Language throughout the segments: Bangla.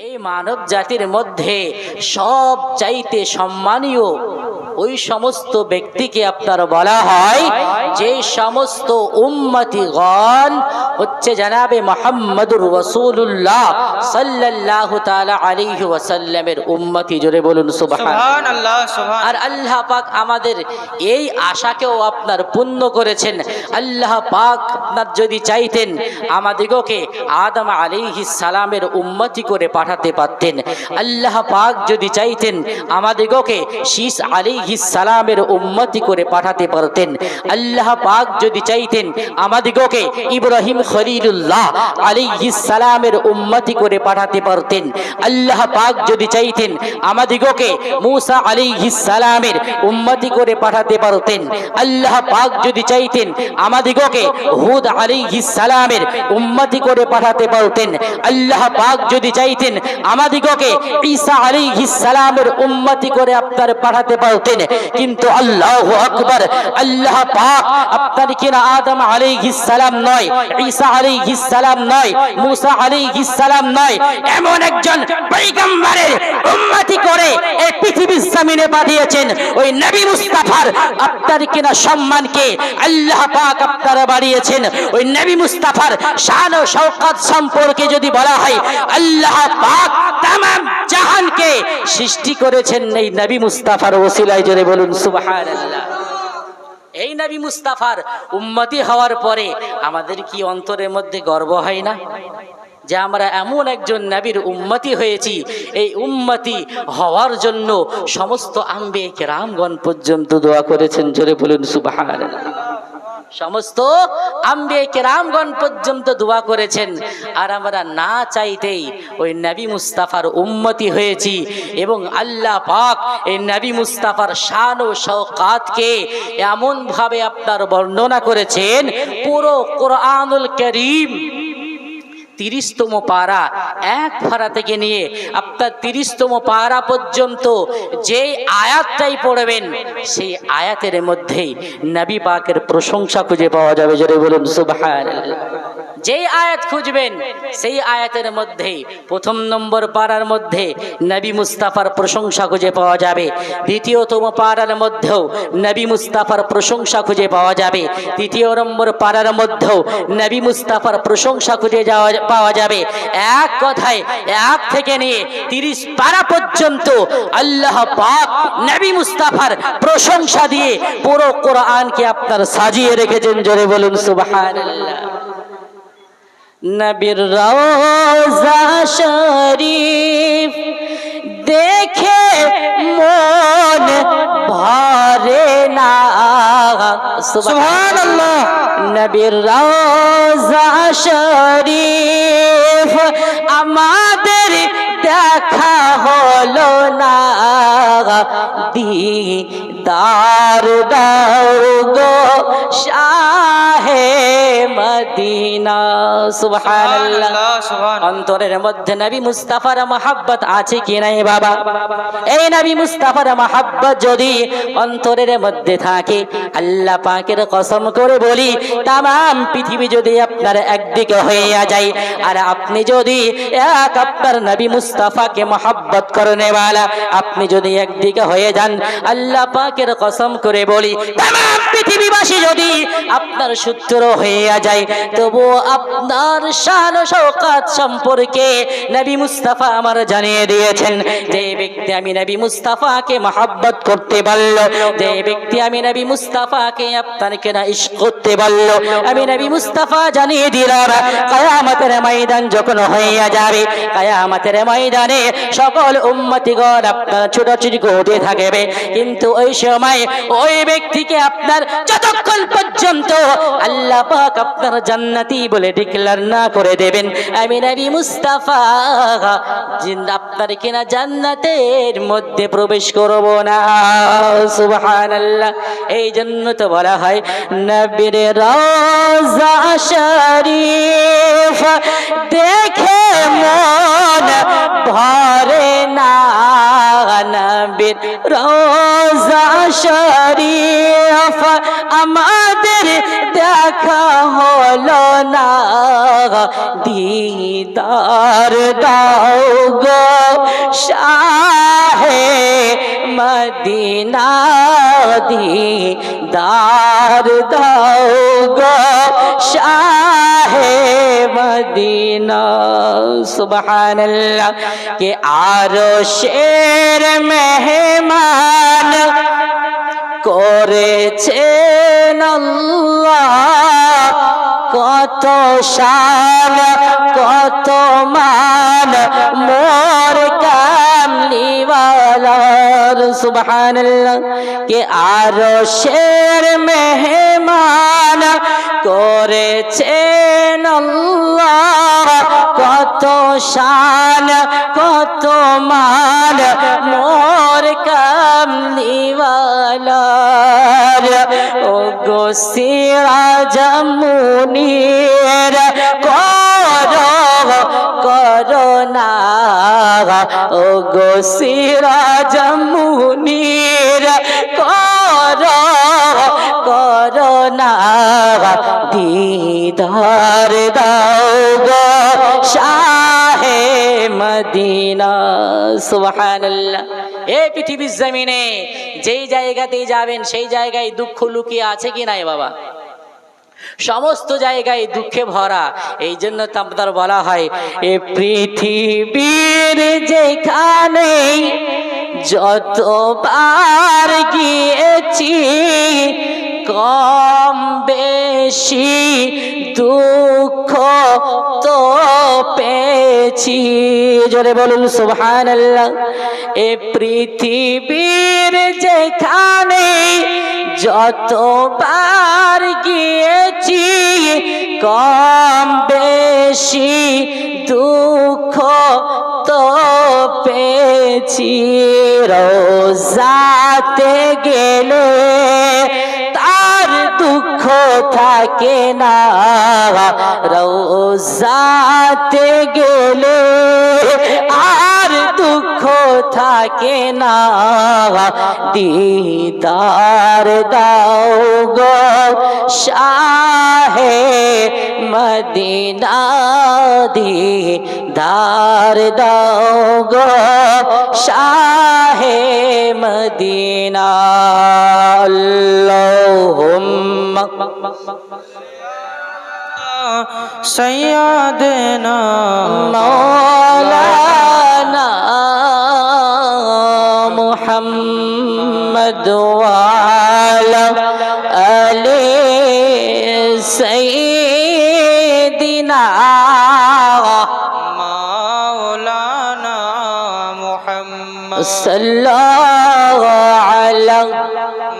এই মানব জাতির মধ্যে সব চাইতে সম্মানীয় ওই সমস্ত ব্যক্তিকে আপনার বলা হয় যে সমস্ত উম্মতিগণ হচ্ছে জানাবে মোহাম্মদুর রসুল্লাহ সাল্লাল্লাহু তাআলা আলাইহি ওয়াসাল্লামের উম্মতি। জোরে বলুন সুবহান আর আল্লাহ পাক আমাদের এই আশাকেও আপনার পূর্ণ করেছেন। আল্লাহ পাক আপনার যদি চাইতেন আমাদিগকে আদম আলাইহিস সালামের উম্মতি করে পাঠাতে পারতেন। আল্লাহ পাক যদি চাইতেন আমাদিগকে শীষ আলাইহিস সালামের উম্মতি করে পাঠাতে পারতেন। আল্লাহ পাক যদি চাইতেন আমাদিগকে ইব্রাহিম খলিলুল্লাহ সালামের উম্মতি করে পাঠাতে পারতেন। আল্লাহ পাক যদি চাইতেন আমাদিগকে মুসা সালামের উম্মতি করে পাঠাতে পারতেন। আল্লাহ পাক যদি চাইতেন আমাদিগকে হুদ সালামের উম্মতি করে পাঠাতে পারতেন। আল্লাহ পাক যদি চাইতেন আমাদিগকে ঈসা সালামের উম্মতি করে আপনার পাঠাতে পারতেন। কিন্তু আল্লাহু আকবার আল্লাহ পাক আপনার কিনা আদম আলাইহিস সালাম নয়, ঈসা আলাইহিস সালাম নয়, মুসা আলাইহিস সালাম নয়। এমন একজন করে এই পৃথিবীর জমিনে পাঠিয়েছেন। ওই নবী মুস্তাফার আপনার কিনা সম্মানকে আল্লাহ পাক আপনারা বাড়িয়েছেন। ওই নবী মুস্তাফার শান ও শওকত সম্পর্কে যদি বলা হয়, আল্লাহ পাক তামাম জাহানকে সৃষ্টি করেছেন এই নবী মুস্তাফার ওসিলায়। জোরে বলুন, সুবহানাল্লাহ। এই নবী মুস্তাফার উম্মতি হওয়ার পরে আমাদের কি অন্তরের মধ্যে গর্ব হয় না? যে আমরা এমন একজন নাবির উম্মতি হয়েছি, এই উম্মতি হওয়ার জন্য সমস্ত আম্বে রামগণ পর্যন্ত দোয়া করেছেন। জোরে বলুন, সুবহানাল্লাহ। সমস্ত আম্বে কেরামগণ পর্যন্ত দোয়া করেছেন। আর আমরা না চাইতেই ওই নবী মুস্তাফার উন্মতি হয়েছি এবং আল্লাহ পাক এই নবী মুস্তাফার শান ও শওকাতকে এমনভাবে আপনার বর্ণনা করেছেন, পুরো কোরআনুল করিম তিরিশতম পাড়া এক ফাড়া থেকে নিয়ে আপনার তিরিশতম পাড়া পর্যন্ত যে আয়াতটাই পড়বেন, সেই আয়াতের মধ্যেই নবী পাকের প্রশংসা খুঁজে পাওয়া যাবে, জোরে বলুন সুবহান যেই আয়াত খুঁজবেন, সেই আয়াতের মধ্যে প্রথম নম্বর পাড়ার মধ্যে নবী মুস্তাফার প্রশংসা খুঁজে পাওয়া যাবে। দ্বিতীয়তম পাড়ার মধ্যেও নবী মুস্তাফার প্রশংসা খুঁজে পাওয়া যাবে। তৃতীয় নম্বর পাড়ার মধ্যেও নবী মুস্তাফার প্রশংসা খুঁজে যাওয়া পাওয়া যাবে। এক কথায়, এক থেকে নিয়ে তিরিশ পারা পর্যন্ত আল্লাহ পাক নবী মুস্তাফার প্রশংসা দিয়ে পুরো কোরআনকে আপনার সাজিয়ে রেখেছেন। জোরে বলুন, সুবহানাল্লাহ। নবীর রওজা শরীফ দেখে মন ভরে না। সুবহানাল্লাহ। নবীর রওজা শরীফ আমাদের দেখা হলো না। দিদার দাও গো শাহে মদিনা সুবহানাল্লাহ অন্তরের মধ্যে নবী মুস্তাফার মহাব্বত আছে কি নাই বাবা এই নবী মুস্তাফার মহাব্বত যদি অন্তরের মধ্যে থাকে আল্লাহ পাকের কসম করে বলি তাম পৃথিবী যদি আপনার একদিকে হয়ে যায় আর আপনি যদি এক আপনার নবী মুস্তাফাকে মহাব্বত করনে আপনি যদি একদিকে হয়ে যান আল্লাহ পাকের কসম করে বলি পৃথিবীবাসী যদি আপনার সূত্র হয়ে যায়, তবু আপনার শান শওকাত সম্পর্কে নবী মুস্তাফা আমার জানিয়ে দিয়েছেন, যে ব্যক্তি আমি নবী মুস্তাফাকে মহাব্বত করতে পারল, যে ব্যক্তি আমি নবী মুস্তাফাকে আপনার কেনা ইশক করতে পারল, আমি নবী মুস্তাফা জানিয়ে দিলাম, কায়ামতের ময়দান যখন হইয়া যাবে, কায়ামতের ময়দানে সকল উম্মতিগণ আপনার ছোটাছুটি করতে থাকবে, কিন্তু ওই সময় ওই ব্যক্তিকে আপনার যতক্ষণ পর্যন্ত আল্লাহ পাক আপনার জান্নাতি বলে ডিক্লার না করে দেবেন। আমি নবী মুস্তাফা জিন আপনার কিনা জান্নাতের মধ্যে প্রবেশ করব না। সুবহানাল্লাহ এই জন্য তো বলা হয়, নবীর রওজা শরীফ দেখে মন ভরে না। নবীর রওজা শরীফ আমাদের দেখা হলো না। দিদার দাও গো শাহে মদিনা, দিদার দাও গো শাহে মদিনা। সুবহানাল্লাহ, কে আরও শের মেহমান করেছেন কত শান কত মান মোর কামলিওয়ালার সুবহানাল্লাহ, কে আরও শের মেহমান করেছেন আল্লাহ। কত শান, কত মান, মোর কামলিওয়ালার ও গো সিরাজমুনির করো ও গো সিরাজমুনির করো করোনা দিদার দাও গো শাহে মদিনা, সুবহানাল্লাহ। এই পৃথিবীর জমিনে যেই জায়গাতেই যাবেন, সেই জায়গায় দুঃখ লুকিয়ে আছে কি নাই বাবা? সমস্ত জায়গায় দুঃখে ভরা। এই জন্য তো আপনার বলা হয়, এ পৃথিবীর যেখানে যতবার গিয়েছি, কম বেশি দুঃখ তো পেয়েছি। জোরে বলুন, সুবহানাল্লাহ। এ পৃথিবীর যেখানে যতবার গিয়েছি, কম বেশি দুঃখ তো পেয়েছি। রোজাতে গেলে তার দুঃখ থাকে না। রোজাতে গেলে দুঃখ থাকে না দিদার দাও গো শাহে মদিনা দিদার দাও গো শাহে মদিনা আল্লাহুম্মা سيدنا مولانا صلى على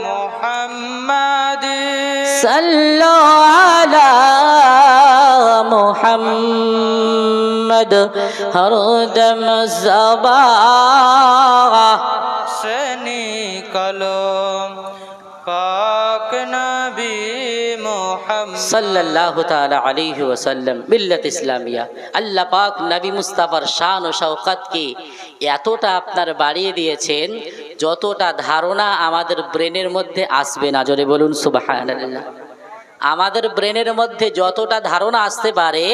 محمد. صلوا على محمد. ہر دم زبا سے نکلو پاک نبی محمد. صلی اللہ تعالی علیہ وسلم. ملت اسلامیہ. اللہ پاک نبی مصطفى شان و شوقت کی এতটা আপনার বাড়িয়ে দিয়েছেন, যতটা ধারণা আমাদের ব্রেনের মধ্যে আসবে না। জোরে বলুন, সুবহানাল্লাহ। আমাদের ব্রেনের মধ্যে যতটা ধারণা আসতে পারে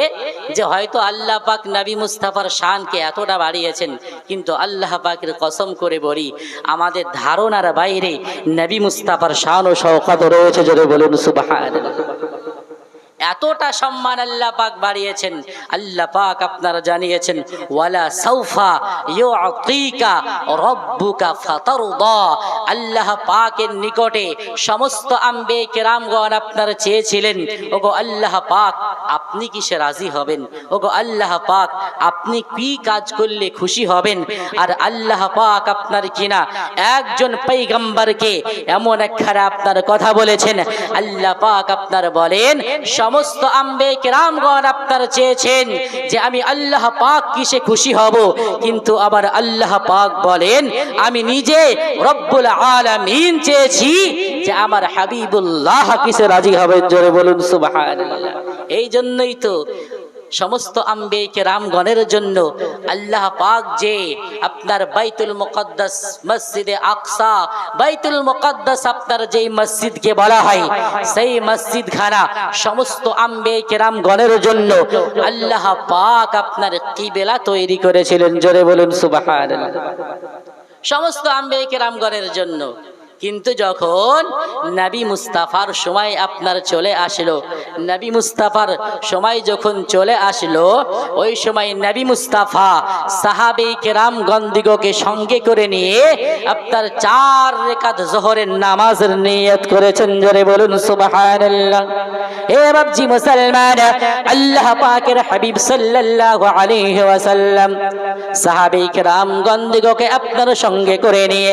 যে হয়তো আল্লাহ পাক নবী মুস্তাফার শানকে এতটা বাড়িয়েছেন, কিন্তু আল্লাহ পাকের কসম করে বলি, আমাদের ধারণার বাইরে নবী মুস্তাফার শান ও শওকত রয়েছে। যদি বলুন, সুবহানাল্লাহ। এতটা সম্মান আল্লাহ পাক বাড়িয়েছেন। আল্লাহ পাক আপনারা জানিয়েছেন, ওয়ালা সাউফা ইউতিকা রব্বুকা ফাতারদা। আল্লাহ পাকের নিকটে সমস্ত আম্বে কেরামগণ আপনারা চেয়েছিলেন, ওগো আল্লাহ পাক, আপনি কিসে রাজি হবেন? ওগো আল্লাহ পাক, আপনি কি কাজ করলে খুশি হবেন? আর আল্লাহ পাক আপনার কিনা একজন পৈগম্বরকে এমন একখানা আপনার কথা বলেছেন। আল্লাহ পাক আপনার বলেন সমস্ত আম্বে কেরামগণ আপনার চেয়েছেন যে আমি আল্লাহ পাক কিসে খুশি হব। কিন্তু আবার আল্লাহ পাক বলেন, আমি নিজে রব্বুল আলামিন চেয়েছি যে আমার হাবিবুল্লাহ কিসে রাজি হবে। জোরে বলুন সুবাহ এই জন্যই তো সমস্ত আম্বেকে রামগণের জন্য আল্লাহ পাক যে আপনার বাইতুল মুকদ্দাস মসজিদে আকসা, বাইতুল মুকদ্দাস আপনার যেই মসজিদকে বলা হয়, সেই মসজিদ খানা সমস্ত আম্বেকে গণের জন্য আল্লাহ পাক আপনার কিবেলা তৈরি করেছিলেন। জোরে বলুন সুবহানাল্লাহ। সমস্ত আম্বেকে রামগণের জন্য কিন্তু যখন নবী মুস্তাফার সময় আপনার চলে আসলো, নবী মুস্তাফার সময় যখন চলে আসলো, ওই সময় নবী মুস্তাফা সাহাবে কেরাম গন্দিগকে সঙ্গে করে নিয়ে আপনার চার রেখাত জোহরের নামাজের নিয়ত করেছেন। জোরে বলুন এ বাবজি মুসলমান, আল্লাহ পাকের হাবিব সাল্লাল্লাহু আলাইহি কেরাম গন্দিগকে আপনার সঙ্গে করে নিয়ে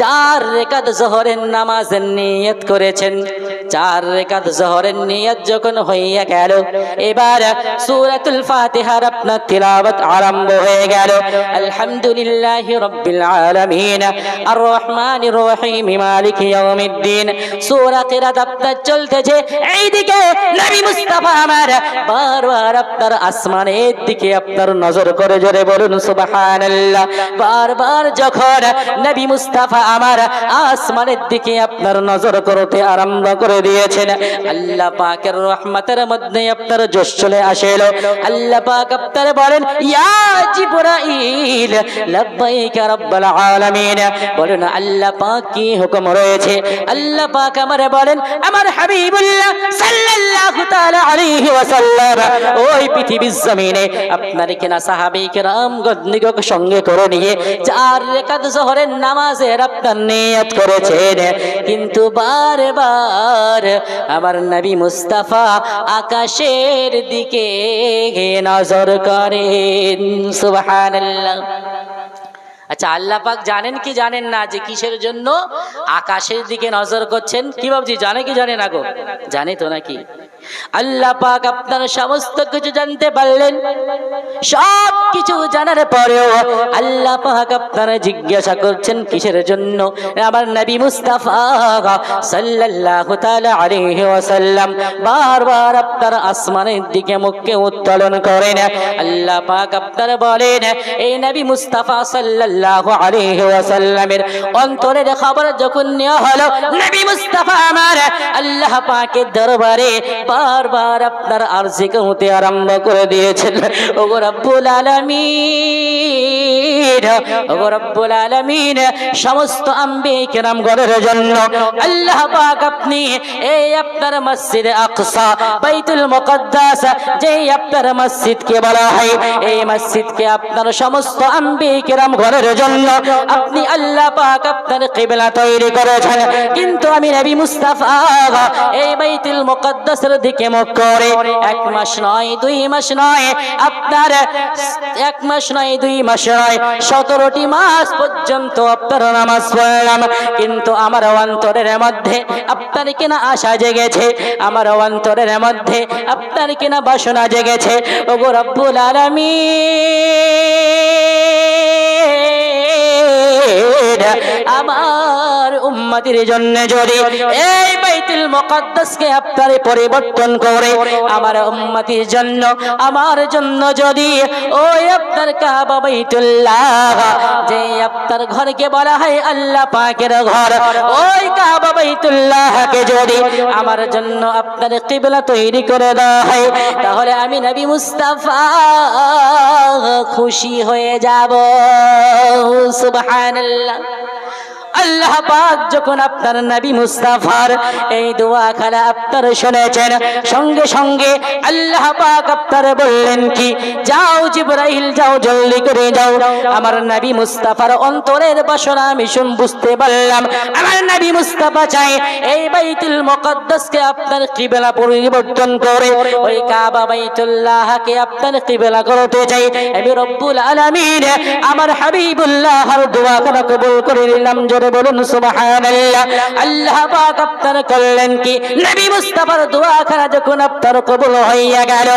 চার রেখাত জোহরের নামাজ নিয়ত করেছেন। চার রেখাত জোহরের নিয়ত যখন হইয়া গেল, এবার সূরাতুল ফাতিহার আপনার তিলাওয়াত আরম্ভ হয়ে গেল। আলহামদুলিল্লাহি আলামিন। আর রহমানির রহিম, মালিক ইয়াউমিদ্দিন। সূরা কিরাত আপনার চলতেছে। এইদিকে নবী মুস্তাফা আমার বারবার আপনার আসমানের দিকে আপনার নজর করে জোরে বলুন, সুবহানাল্লাহ। বারবার যখন নবী মুস্তাফা আমার আসমানের দিকে আপনার নজর করতে আরম্ভ করে দিয়েছেন। আল্লাহ পাকের রহমতের মধ্যে আপনার জোশ চলে আসেল। আল্লাহ পাক আপনার বলেন, ইয়া জিবরাইল, লাব্বাইকা রাব্বাল আলামিন। বলেন, আল্লাহ পাক কি হুকুম রয়েছে? আল্লাহ পাক আমারে বলেন, আমার হাবিবুল্লাহ সাল্লাল্লাহু তাআলা আলাইহি ওয়াসাল্লাম, ওই পৃথিবীর জমিনে আপনার কিনা সাহাবে কেরাম গদনিগক সঙ্গে করে নিয়ে চার রেখাত জোহরের নামাজের আপনার নিয়ত করেছেন। কিন্তু বারে বার আমার নবী মুস্তাফা আকাশের দিকে নজর করেন। সুবহানাল্লাহ। আচ্ছা আল্লাহ পাক জানেন কি জানেন না যে কিসের জন্য আকাশের দিকে নজর করছেন? কি ভাবছি, জানে কি জানে না গো? জানে তো নাকি? আল্লাহ পাক আপনার সমস্ত কিছু জানতে পারলেন। সব কিছু জানার পরেও আল্লাহ পাক আপনারা জিজ্ঞাসা করছেন কিসের জন্য? আমার নবী মুস্তাফা সাল্লাল্লাহু তাআলা আলাইহি ওয়াসাল্লাম বারবার আপনার আসমানের দিকে, মুখকে উত্তোলন করেন। আল্লাহ পাক আপনারা বলেন, এই নবী মুস্তাফা সাল্লাল্লাহু আলাইহি ওয়াসাল্লামের অন্তরের খবর যখন নেওয়া হলো, নবী মুস্তাফা আমার, আল্লাহ পাকের দরবারে বারবার আপনার আরজি হতে আরম্ভ করে দিয়েছেন। ওগো রব্বুল আলামিন, ওগো রব্বুল আলামিন, সমস্ত আম্বে কেরাম গণের জন্য আল্লাহ পাক আপনি এই আপনার মসজিদে আকসা, বাইতুল মুকদ্দাস, যেই আপনার মসজিদকে বলা হয়, এই মসজিদকে আপনার সমস্ত আম্বে কেরাম ঘরের জন্য আপনি আল্লাহ পাক আপনার কিবলা তৈরি করেছেন। কিন্তু আমি নবী মুস্তাফা, এই বাইতুল মুকদ্দাসের দিকে মুখ করে। এক মাস নয়, দুই মাস নয়, আপনার এক মাস নয়, দুই মাস নয়, সতেরোটি মাস পর্যন্ত আপনার নামাজ পড়লাম। কিন্তু আমার অন্তরের মধ্যে আপনার কিনা আশা জেগেছে, আমার অন্তরের মধ্যে আপনার কিনা বাসনা জেগেছে। ওগো রব্বুল আলামিন আমার উম্মতির জন্য যদি এই বাইতুল মুকদ্দাসকে পরিবর্তন করে আমার উম্মতির জন্য, আমার জন্য যদি ওই আপনার কাবা বাইতুল্লাহ, যে আপনার ঘরকে বলা হয় আল্লাহ পাকের ঘর, ওই কাবা বাইতুল্লাহকে যদি আমার জন্য আপনার কিবলা তৈরি করে দেওয়া হয়, তাহলে আমি নবী মুস্তাফা খুশি হয়ে যাব। সুবহানাল্লাহ। আল্লাহ পাক যখন আপনার নবী মুস্তাফার এই দোয়া খালা আপনার শুনেছেন, সঙ্গে সঙ্গে আল্লাহ পাক আপনার বললেন কি, যাও জিব্রাইল, যাও জলদি করে যাও। আমার নবী মুস্তাফার অন্তরের বাসনা আমি শুন বুঝতে পারলাম। আমার নবী মুস্তাফা চাই এই বাইতুল মুকদ্দাসকে আপনার কিবলা পরিবর্তন করে, ওই কাবা বাইতুল্লাহকে আপনার কিবলা করতে চাই। আমি রব্বুল আলামিন আমার হাবিবুল্লাহর দোয়া কবুল করে নিলাম, জোরে জোরে বলুন আল্লাহ আপনার করলেন কি? নবী মুস্তাফার দোয়াখানা যখন আপনার কবুল হইয়া গেল,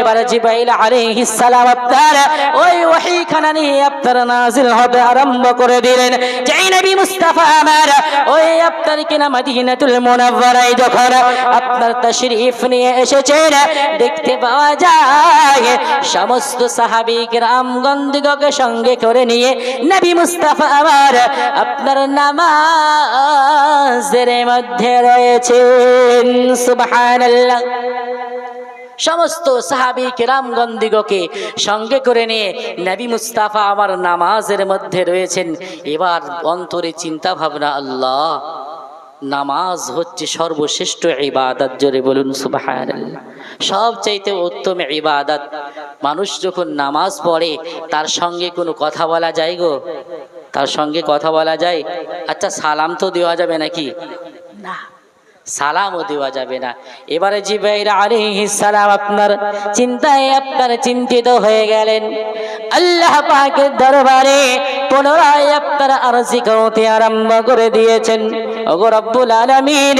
এবার জিব্রাইল আলাইহিস সালাম আপনার ওই ওহীখানা নিয়ে আপনার নাজিল হবে, আরম্ভ করে দিলেন। যেই নবী মুস্তাফা আমার ওই আপনার কিনা মদিনাতুল মুনাওয়ারায় যখন আপনার তাশরীফ নিয়ে এসেছেন, দেখতে পাওয়া যায়, সমস্ত সাহাবী গ্রামগঞ্জকে সঙ্গে করে নিয়ে নবী মুস্তাফা আমার আপনার নামাজের মধ্যে রয়েছেন, সুবহানাল্লাহ। সমস্ত সাহাবি কিরামগন্দিগকে সঙ্গে করে নিয়ে নবী মুস্তাফা আমার নামাজের মধ্যে রয়েছেন। এবার অন্তরে চিন্তা ভাবনা আল্লাহ, নামাজ হচ্ছে সর্বশ্রেষ্ঠ ইবাদত, জোরে বলুন, সুবহানাল্লাহ। সবচাইতে উত্তম ইবাদত। মানুষ যখন নামাজ পড়ে, তার সঙ্গে কোনো কথা বলা যায় গো? তার সঙ্গে কথা বলা যায়। আচ্ছা সালাম তো দেওয়া যাবে নাকি? না, সালামও দেওয়া যাবে না। এবারে জিবাইর আলাইহিস সালাম আপনার চিন্তায় আপনার চিন্তিত হয়ে গেলেন। আল্লাহ পাকের দরবারে পুনরায় আপনার আরজি করতে আরম্ভ করে দিয়েছেন। ওগো রব্বুল আলামিন,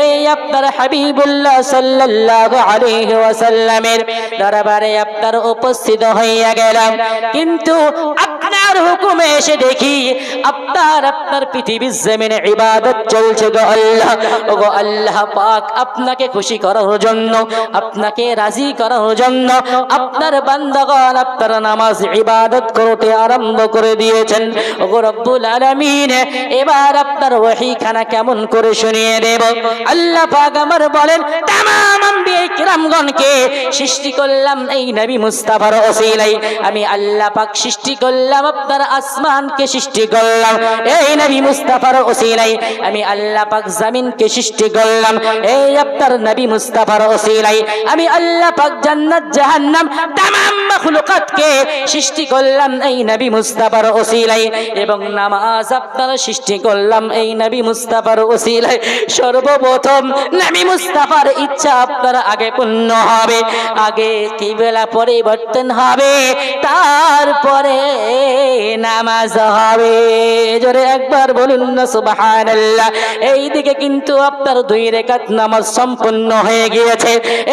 এই আপনার হাবিবুল্লাহ সাল্লাল্লাহু আলাইহি ওয়াসাল্লামের দরবারে আপনার উপস্থিত হইয়া গেলাম। কিন্তু আপনার হুকুমে এসে দেখি আপনার আপনার পৃথিবীর জমিনে ইবাদত চলছে গো আল্লাহ। ওগো আল্লাহ পাক আপনাকে খুশি করার জন্য, আপনাকে রাজি করার জন্য আপনার বান্দাগণ আপনার নামাজ ইবাদত করতে আরম্ভ করে দিয়েছেন। ওগো রব্বুল আলামিন, এবার আপনার ওহী খানা কেমন করে শুনিয়ে দেব? আল্লাহ পাক আমার বলেন, তামাম কিরামগণকে সৃষ্টি করলাম এই নবী মুস্তাফার ওসিলাই আমি আল্লাহ পাক সৃষ্টি করলাম, আপনার আসমানকে সৃষ্টি করলাম, এই নবী মুস্তাফার ওসিলাই আমি আল্লাহ পাক জমিনকে সৃষ্টি করলাম, এই আপনার নবী মুস্তাফার ওসিলাই আমি আল্লাহ পাক জান্নাত, জাহান্নাম তামাম মাখলুকাতকে সৃষ্টি করলাম এই নবী মুস্তাফার ওসিলাই এবং নামাজ আপনার সৃষ্টি করলাম এই নবী মুস্তাফার ওসিলাই সর্বপ্রথম নবী মুস্তাফার ইচ্ছা আপনার আগে পূর্ণ হবে, আগে কিবেলা পরিবর্তন হবে, তারপরে নামাজ হবে। জোরে একবার বলুন না, সুবহানাল্লাহ। এই দিকে কিন্তু আপনার দুই রেখাত নামাজ সম্পূর্ণ হয়ে গিয়েছে।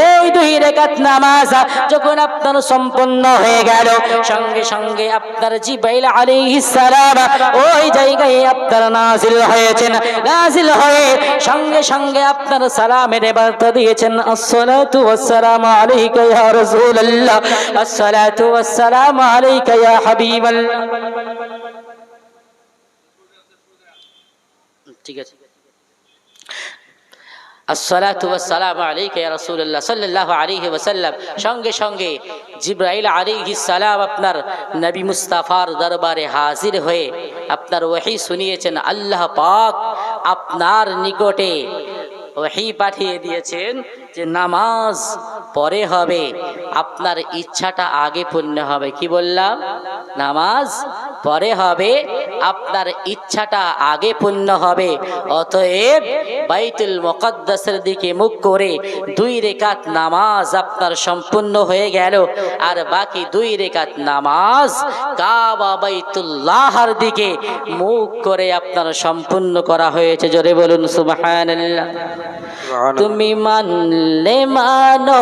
এই দুই রেখাত নামাজ যখন আপনার সম্পূর্ণ হয়ে গেল, সঙ্গে সঙ্গে আপনার জিবাইল আলাইহিস সালাম ওই জায়গায় আপনার নাজিল হয়েছেন। নাজিল হয়ে সঙ্গে সঙ্গে আপনার সালামের বার্তা দিয়েছেন আসসালাতু ওয়াসসালামু আলাইকা ইয়া রাসূলুল্লাহ আসসালাতু ওয়াসসালামু আলাইকা ইয়া হাবিবাল্লাহ ঠিক আছে. আসসালাতু ওয়াসসালামু আলাইকা ইয়া রাসূলুল্লাহ সাল্লাল্লাহু সঙ্গে সঙ্গে জিব্রাইল আলাইহিস সালাম আপনার নবী মুস্তাফার দরবারে হাজির হয়ে আপনার ওহী শুনিয়েছেন। আল্লাহ পাক আপনার নিকটে ওহী পাঠিয়ে দিয়েছেন যে নামাজ পরে হবে, আপনার ইচ্ছাটা আগে পূর্ণ হবে। কি বললাম? নামাজ পরে হবে আপনার ইচ্ছাটা আগে পূর্ণ হবে। অতএব বাইতুল মুকদ্দাসের দিকে মুখ করে দুই রেখাত নামাজ আপনার সম্পূর্ণ হয়ে গেল। আর বাকি দুই রেখাত নামাজ কাবা বাইতুল্লাহর দিকে মুখ করে আপনার সম্পূর্ণ করা হয়েছে। জোরে বলুন সুবহানাল্লাহ। তুমি মানলে মানো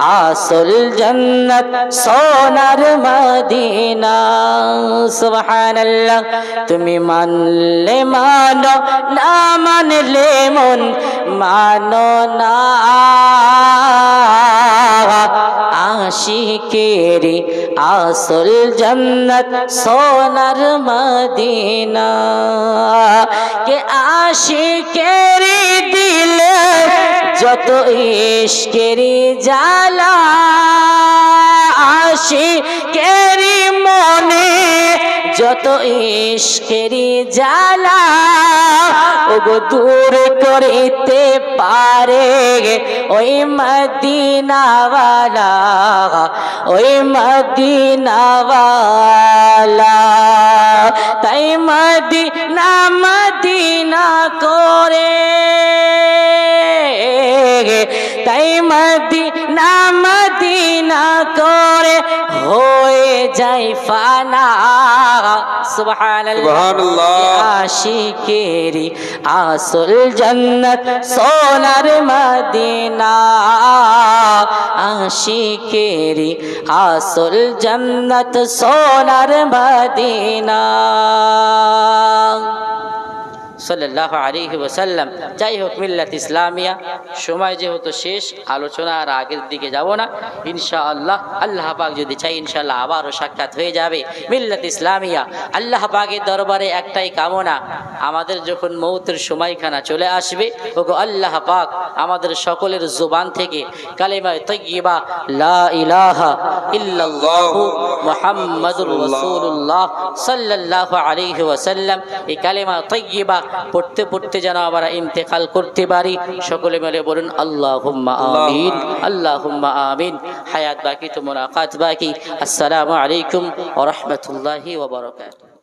আসল জন্নত সোনার মদিনা। সুবহানাল্লাহ তুমি মানলে মানো না মানলে মন মানো না। আশিকেরি আসল জন্নত সোনার মদিনা। কে আশিকের দিলে যত ইশকেরি জালা আশিকেরি মনে যত ইশকেরি জ্বালা ওগো দূর করিতে পারে ওই মদিনাওয়ালা ওই মদিনাওয়ালা। তাই মদিনা মদিনা করে, তাই মদিনা মদিনা করে হয়ে যাই ফানা। আশিকেরি আসল জন্নত সোনার মদিনা। আশিকেরি আসল জন্নত সোনার মদিনা। সাল্লাহ আলিহি ওসাল্লাম যাই হোক, মিল্লাত ইসলামিয়া, সময় যেহেতু শেষ, আলোচনা আর আগের দিকে যাব না। ইনশা আল্লাহ আল্লাহ পাক যদি চাই ইনশাল্লাহ আবারও সাক্ষাৎ হয়ে যাবে। মিল্লাত ইসলামিয়া, আল্লাহ পাকের দরবারে একটাই কামনা, আমাদের যখন মৌতের সময়খানা চলে আসবে, ওগো আল্লাহ পাক আমাদের সকলের জোবান থেকে কালেমা তৈবা লা ইলাহা ওয়াসাল্লাম, এই কালেমা তৈবা পড়তে পড়তে যেন আমরা ইন্তেকাল করতে পারি। সকলে মিলে বলুন আল্লাহ আমিন আল্লাহ আমিন। হায়াত বাকি তো মুলাকাত বাকি। আসসালামু আলাইকুম ওয়া রাহমাতুল্লাহি ওয়া বারাকাতুহু।